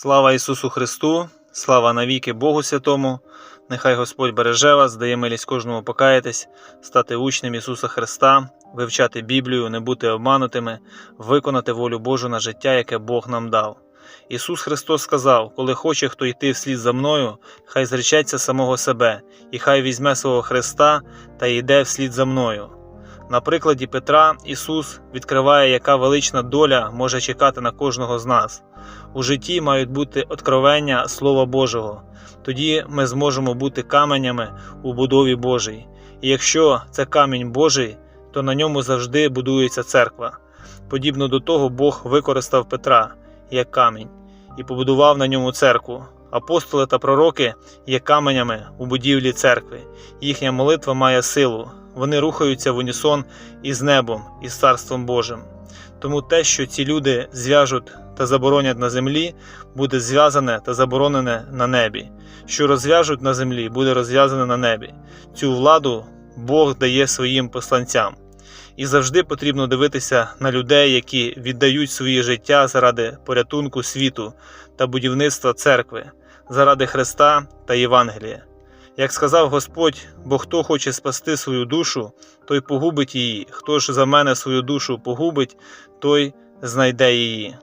Слава Ісусу Христу, слава навіки Богу Святому. Нехай Господь береже вас, дає милість кожному покаятись, стати учнем Ісуса Христа, вивчати Біблію, не бути обманутими, виконати волю Божу на життя, яке Бог нам дав. Ісус Христос сказав: Коли хоче хто йти вслід за мною, хай зречеться самого себе, і хай візьме свого Христа та йде вслід за мною. На прикладі Петра Ісус відкриває, яка велична доля може чекати на кожного з нас. У житті мають бути откровення Слова Божого. Тоді ми зможемо бути каменями у будові Божій. І якщо це камінь Божий, то на ньому завжди будується церква. Подібно до того, Бог використав Петра як камінь і побудував на ньому церкву. Апостоли та пророки є каменями у будівлі церкви. Їхня молитва має силу. Вони рухаються в унісон із небом, із Царством Божим. Тому те, що ці люди зв'яжуть та заборонять на землі, буде зв'язане та заборонене на небі. Що розв'яжуть на землі, буде розв'язане на небі. Цю владу Бог дає своїм посланцям. І завжди потрібно дивитися на людей, які віддають свої життя заради порятунку світу та будівництва церкви, заради Христа та Євангелія. Як сказав Господь, бо хто хоче спасти свою душу, той погубить її, хто ж за мене свою душу погубить, той знайде її.